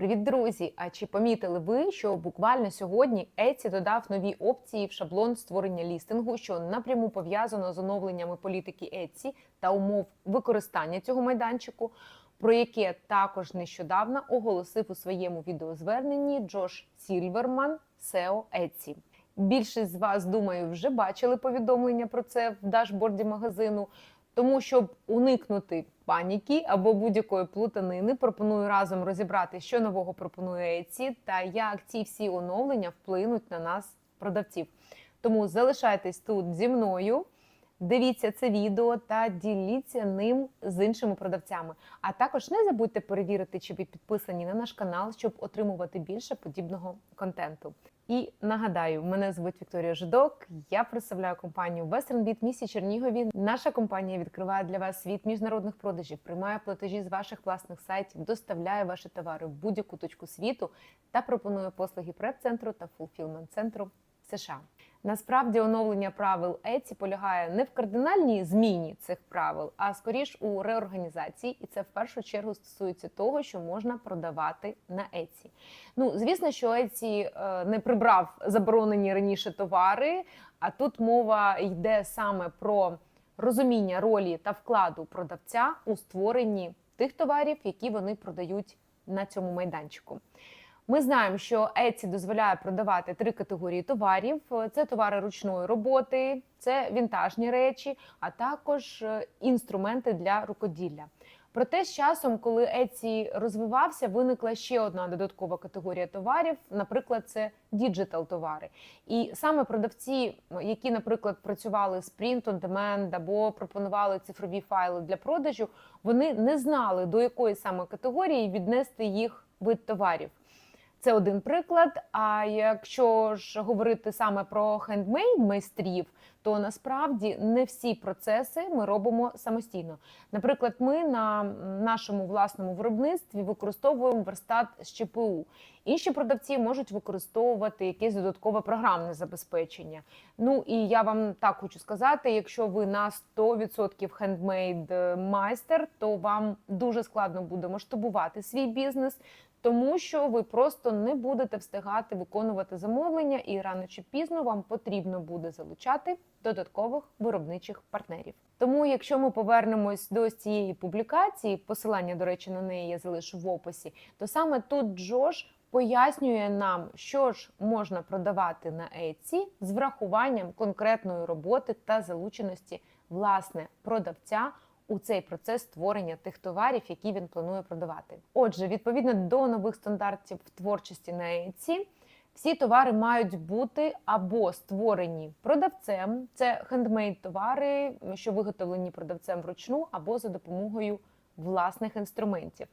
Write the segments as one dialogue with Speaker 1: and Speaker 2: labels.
Speaker 1: Привіт, друзі! А чи помітили ви, що буквально сьогодні Etsy додав нові опції в шаблон створення лістингу, що напряму пов'язано з оновленнями політики Etsy та умов використання цього майданчику, про яке також нещодавно оголосив у своєму відеозверненні Джош Сільверман, SEO Etsy. Більшість з вас, думаю, вже бачили повідомлення про це в дашборді магазину. Тому, щоб уникнути паніки або будь-якої плутанини, пропоную разом розібрати, що нового пропонує Etsy та як ці всі оновлення вплинуть на нас, продавців. Тому залишайтесь тут зі мною, дивіться це відео та діліться ним з іншими продавцями. А також не забудьте перевірити, чи ви підписані на наш канал, щоб отримувати більше подібного контенту. І нагадаю, мене звуть Вікторія Жидок. Я представляю компанію WesternBit в місті Чернігові. Наша компанія відкриває для вас світ міжнародних продажів, приймає платежі з ваших власних сайтів, доставляє ваші товари в будь-яку точку світу та пропонує послуги преп-центру та фулфілмент-центру США. Насправді оновлення правил Etsy полягає не в кардинальній зміні цих правил, а скоріш у реорганізації, і це в першу чергу стосується того, що можна продавати на Etsy. Ну, звісно, що Etsy е, не прибрав заборонені раніше товари, а тут мова йде саме про розуміння ролі та вкладу продавця у створенні тих товарів, які вони продають на цьому майданчику. Ми знаємо, що Etsy дозволяє продавати три категорії товарів: це товари ручної роботи, це вінтажні речі, а також е, інструменти для рукоділля. Проте з часом, коли Etsy розвивався, виникла ще одна додаткова категорія товарів, наприклад, це діджитал товари. І саме продавці, які, наприклад, працювали з print on demand або пропонували цифрові файли для продажу, вони не знали до якої саме категорії віднести їх вид товарів. Це один приклад. А якщо ж говорити саме про хендмейд майстрів, то насправді не всі процеси ми робимо самостійно. Наприклад, ми на нашому власному виробництві використовуємо верстат з ЧПУ. Інші продавці можуть використовувати якесь додаткове програмне забезпечення. Ну і я вам так хочу сказати: якщо ви на 100% хендмейд майстер, то вам дуже складно буде масштабувати свій бізнес тому що ви просто не будете встигати виконувати замовлення, і рано чи пізно вам потрібно буде залучати додаткових виробничих партнерів. Тому, якщо ми повернемось до цієї публікації, посилання, до речі, на неї я залишу в описі, то саме тут Джош пояснює нам, що ж можна продавати на Etsy з врахуванням конкретної роботи та залученості власне продавця у цей процес створення тих товарів, які він планує продавати. Отже, відповідно до нових стандартів творчості на Etsy, всі товари мають бути або створені продавцем, це хендмейд товари, що виготовлені продавцем вручну, або за допомогою власних інструментів.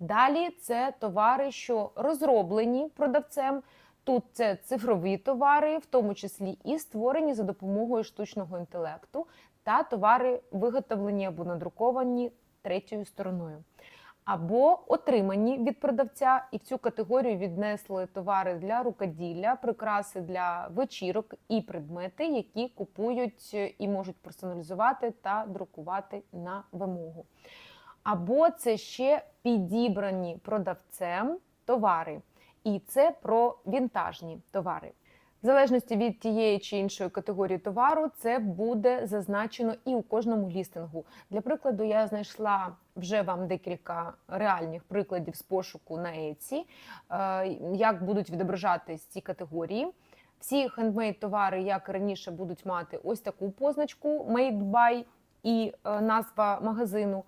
Speaker 1: Далі це товари, що розроблені продавцем. Тут це цифрові товари, в тому числі і створені за допомогою штучного інтелекту та товари виготовлені або надруковані третьою стороною, або отримані від продавця, і в цю категорію віднесли товари для рукоділля, прикраси для вечірок і предмети, які купують і можуть персоналізувати та друкувати на вимогу. Або це ще підібрані продавцем товари. І це про вінтажні товари. В залежності від тієї чи іншої категорії товару, це буде зазначено і у кожному лістингу. Для прикладу, я знайшла вже вам декілька реальних прикладів з пошуку на Etsy, е, як будуть відображатись ці категорії. Всі хендмейд товари, як раніше, будуть мати ось таку позначку Made by і е, назва магазину.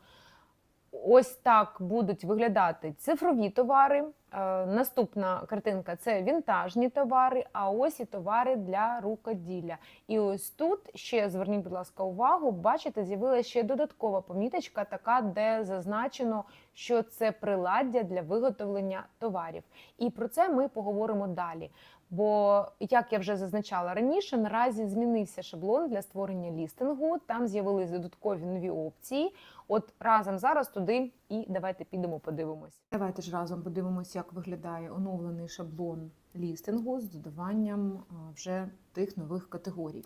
Speaker 1: Ось так будуть виглядати цифрові товари. Е, наступна картинка це вінтажні товари, а ось і товари для рукоділля. І ось тут ще зверніть, будь ласка, увагу, бачите, з'явилася ще додаткова поміточка, така, де зазначено, що це приладдя для виготовлення товарів. І про це ми поговоримо далі. Бо, як я вже зазначала раніше, наразі змінився шаблон для створення лістингу. Там з'явились додаткові нові опції. От разом зараз туди і давайте підемо, подивимось. Давайте ж разом подивимось, як виглядає оновлений шаблон лістингу з додаванням вже тих нових категорій.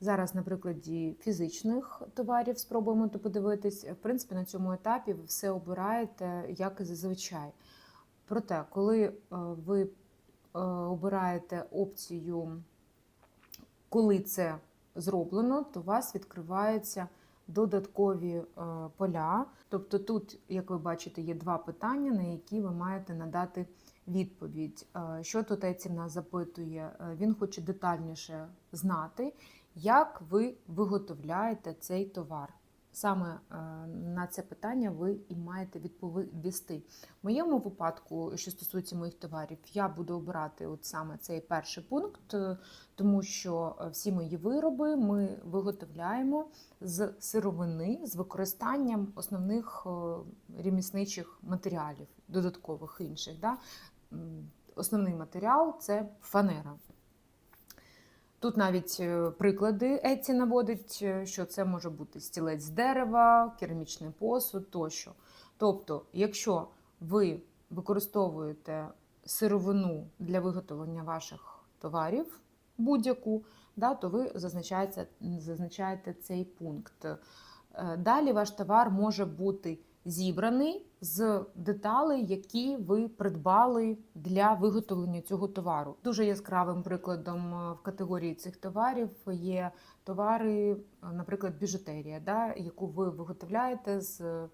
Speaker 1: Зараз, на прикладі фізичних товарів, спробуємо то подивитись. В принципі, на цьому етапі ви все обираєте, як і зазвичай.
Speaker 2: Проте, коли ви обираєте опцію, коли це зроблено, то у вас відкриваються додаткові е, поля. Тобто тут, як ви бачите, є два питання, на які ви маєте надати відповідь. Е, Що тут Еці в запитує? Е, Він хоче детальніше знати, як ви виготовляєте цей товар. Саме е, на це питання ви і маєте відповісти. В моєму випадку, що стосується моїх товарів, я буду обирати от саме цей перший пункт, е, тому що е, всі мої вироби ми виготовляємо з сировини з використанням основних ремісничих матеріалів, додаткових інших. Да? Основний матеріал це фанера. Тут навіть е, приклади Еці наводить, е, що це може бути стілець дерева, керамічний посуд тощо. Тобто, якщо ви використовуєте сировину для виготовлення ваших товарів будь-яку, да, то ви зазначаєте, зазначаєте цей пункт. Е, Далі ваш товар може бути зібраний з деталей, які ви придбали для виготовлення цього товару. Дуже яскравим прикладом е, в категорії цих товарів є товари, е, наприклад, біжутерія, да, яку ви виготовляєте з е,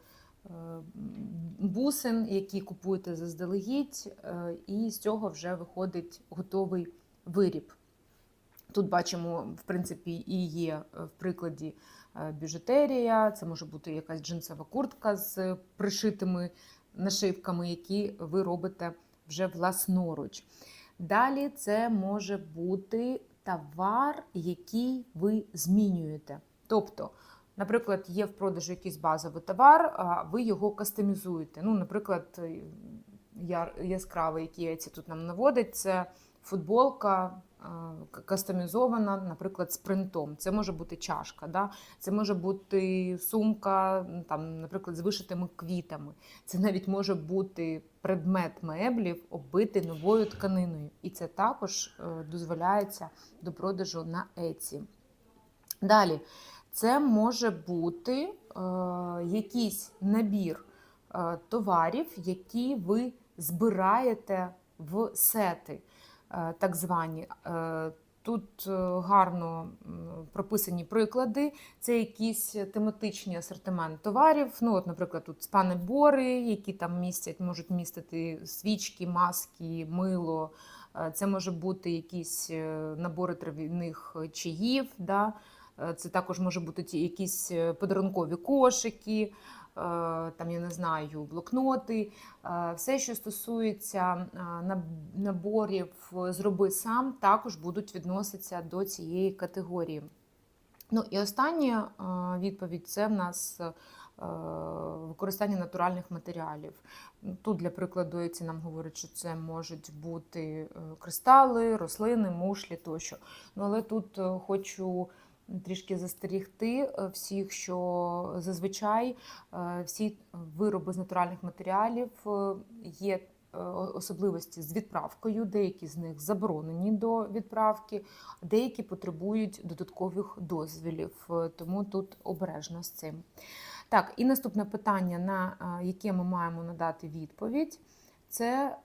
Speaker 2: бусин, які купуєте заздалегідь, і з цього вже виходить готовий виріб. Тут бачимо, в принципі, і є в прикладі біжутерія, це може бути якась джинсова куртка з пришитими нашивками, які ви робите вже власноруч. Далі це може бути товар, який ви змінюєте. Тобто, наприклад, є в продажу якийсь базовий товар, а ви його кастомізуєте. Ну, наприклад, е, яскравий, який Еці тут нам наводить, це футболка е, кастомізована, наприклад, з принтом. Це може бути чашка, да? це може бути сумка, там, наприклад, з вишитими квітами. Це навіть може бути предмет меблів, оббитий новою тканиною. І це також е, дозволяється до продажу на Еці. Далі, це може бути е, якийсь набір е, товарів, які ви збираєте в сети, так звані. Е, Тут е, гарно прописані приклади. Це якийсь тематичний асортимент товарів. Ну, от, наприклад, тут спа-набори, які там містять, можуть містити свічки, маски, мило. Е, Це може бути якісь е, набори трав'яних чаїв. Да? Е, Це також може бути якісь е, подарункові кошики, е, там я не знаю, блокноти. Е, Все, що стосується е, наборів е, зроби сам, також будуть відноситися до цієї категорії. Ну і остання е, відповідь це в нас е, використання натуральних матеріалів. Тут, для прикладу, ці нам говорять, що це можуть бути е, кристали, рослини, мушлі тощо. Ну, але тут е, хочу трішки застерігти е, всіх, що зазвичай е, всі вироби з натуральних матеріалів е, є особливості з відправкою, деякі з них заборонені до відправки, деякі потребують додаткових дозвілів, тому тут обережно з цим. Так, і наступне питання, на яке ми маємо надати відповідь, це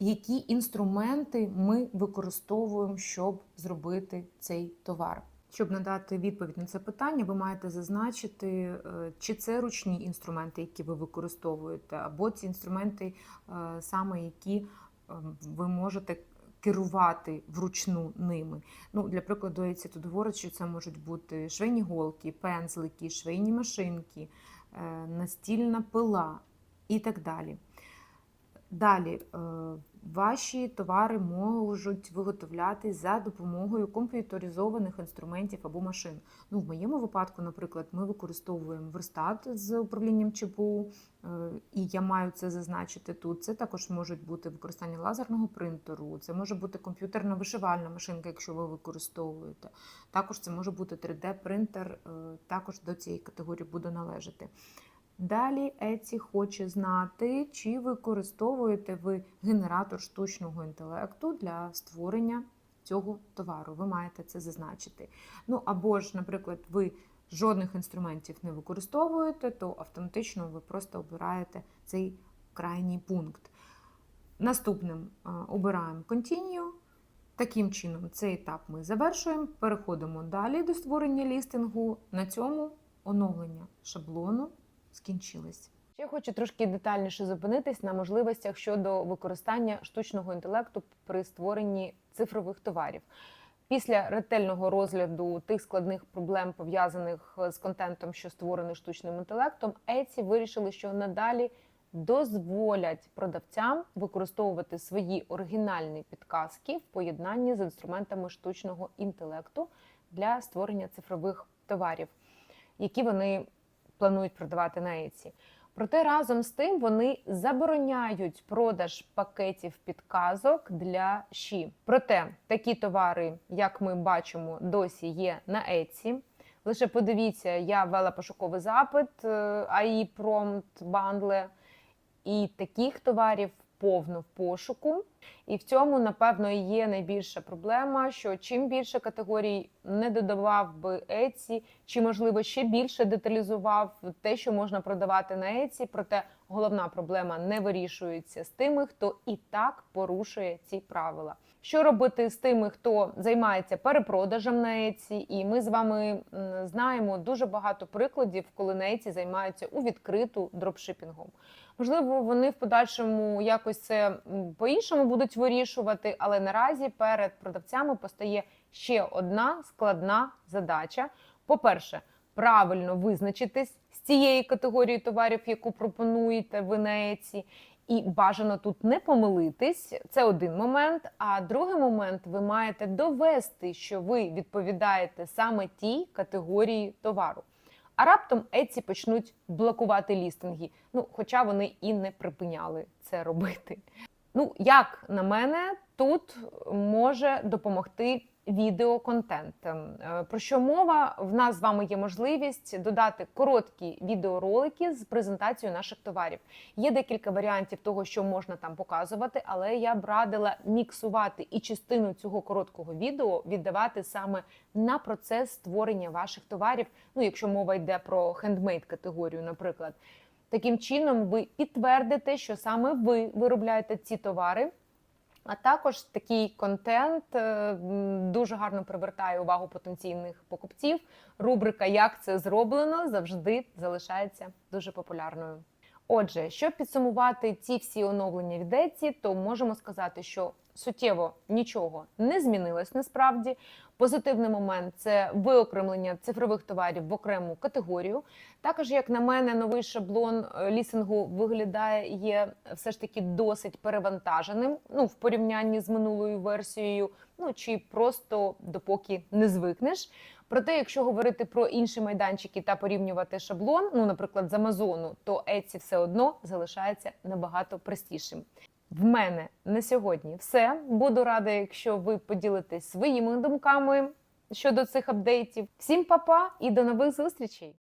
Speaker 2: які інструменти ми використовуємо, щоб зробити цей товар. Щоб надати відповідь на це питання, ви маєте зазначити, е, чи це ручні інструменти, які ви використовуєте, або ці інструменти, е, саме які е, ви можете керувати вручну ними. Ну, для прикладу, я тут говорить, що це можуть бути швейні голки, пензлики, швейні машинки, настільна пила і так далі. Далі, е, ваші товари можуть виготовлятись за допомогою комп'ютеризованих інструментів або машин. Ну, в моєму випадку, наприклад, ми використовуємо верстат з управлінням ЧПУ, е, і я маю це зазначити тут. Це також можуть бути використання лазерного принтеру, це може бути комп'ютерна вишивальна машинка, якщо ви використовуєте. Також це може бути 3D-принтер, е, також до цієї категорії буде належати. Далі Еці хоче знати, чи використовуєте ви генератор штучного інтелекту для створення цього товару. Ви маєте це зазначити. Ну або ж, наприклад, ви жодних інструментів не використовуєте, то автоматично ви просто обираєте цей крайній пункт. Наступним обираємо Continue. Таким чином, цей етап ми завершуємо. Переходимо далі до створення лістингу. На цьому оновлення шаблону скінчилось.
Speaker 1: Ще хочу трошки детальніше зупинитись на можливостях щодо використання штучного інтелекту при створенні цифрових товарів. Після ретельного розгляду тих складних проблем, пов'язаних з контентом, що створений штучним інтелектом, Etsy вирішили, що надалі дозволять продавцям використовувати свої оригінальні підказки в поєднанні з інструментами штучного інтелекту для створення цифрових товарів, які вони планують продавати на Еці. Проте разом з тим вони забороняють продаж пакетів підказок для ші. Проте такі товари, як ми бачимо, досі є на Еці. Лише подивіться, я ввела пошуковий запит е, AI Prompt Bundle, і таких товарів повно в пошуку. І в цьому, напевно, і є найбільша проблема, що чим більше категорій не додавав би Etsy, чи можливо ще більше деталізував те, що можна продавати на Etsy, проте головна проблема не вирішується з тими, хто і так порушує ці правила. Що робити з тими, хто займається перепродажем на Etsy? І ми з вами знаємо дуже багато прикладів, коли на Etsy займаються у відкриту дропшипінгом. Можливо, вони в подальшому якось це по-іншому будуть вирішувати, але наразі перед продавцями постає ще одна складна задача. По-перше, правильно визначитись з цієї категорії товарів, яку пропонуєте ви на і бажано тут не помилитись. Це один момент. А другий момент ви маєте довести, що ви відповідаєте саме тій категорії товару. А раптом Еці почнуть блокувати лістинги. Ну, хоча вони і не припиняли це робити. Ну, як на мене, тут може допомогти відеоконтент. Ем, е, Про що мова? В нас з вами є можливість додати короткі відеоролики з презентацією наших товарів. Є декілька варіантів того, що можна там показувати, але я б радила міксувати і частину цього короткого відео віддавати саме на процес створення ваших товарів. Ну, якщо мова йде про хендмейд категорію, наприклад. Таким чином, ви підтвердите, що саме ви виробляєте ці товари. А також такий контент е, дуже гарно привертає увагу потенційних покупців. Рубрика Як це зроблено завжди залишається дуже популярною. Отже, щоб підсумувати ці всі оновлення від Etsy, то можемо сказати, що суттєво нічого не змінилось насправді. Позитивний момент це виокремлення цифрових товарів в окрему категорію. Також, як на мене, новий шаблон е, лісингу виглядає є все ж таки досить перевантаженим. Ну в порівнянні з минулою версією, ну чи просто допоки не звикнеш. Проте, якщо говорити про інші майданчики та порівнювати шаблон, ну, наприклад, з Амазону, то Etsy все одно залишається набагато простішим. В мене на сьогодні все. Буду рада, якщо ви поділитесь своїми думками щодо цих апдейтів. Всім па-па і до нових зустрічей!